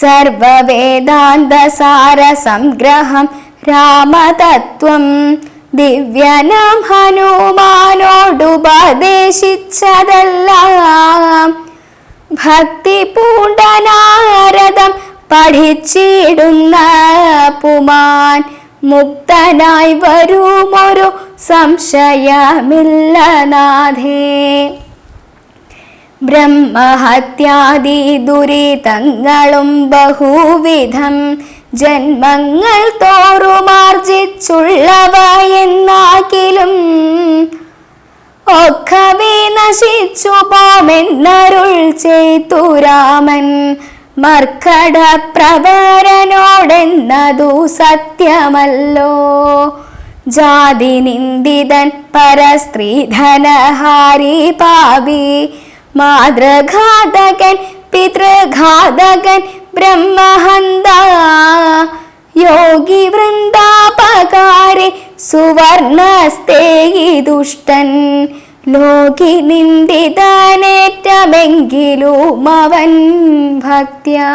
സർവവേദാന്തസാര സംഗ്രഹം രാമതത്വം ദിവ്യനാം ഹനുമാനോടുപദേശിച്ചതെല്ലാം. ഭക്തി പൂണ്ടനാരദം പഠിച്ചിടുന്ന പുമാൻ മുക്തനായി വരുമൊരു സംശയമില്ല നാഥേ. ബ്രഹ്മഹത്യാദി ദുരിതങ്ങളും ബഹുവിധം ജന്മങ്ങൾ തോറുമാർജിച്ചുള്ളവ എന്നാക്കിലും ഒക്കവേ നശിച്ചു പോമെന്നരുൾ ചെയ്തു രാമൻ മർക്കട പ്രവരനോടെന്നതു സത്യമല്ലോ. ജാതി നിന്ദിതൻ പരസ്ത്രീധനഹാരി പാപി മാതൃഘാതകൻ പിതൃഘാതകൻ ബ്രഹ്മഹന്ത. യോഗി വൃന്ദാപകാരി സുവർണസ്തേയി ദുഷ്ടൻ. ലോകി നിന്ദിതനേറ്റമെങ്കിലും അവൻ ഭക്ത്യാ.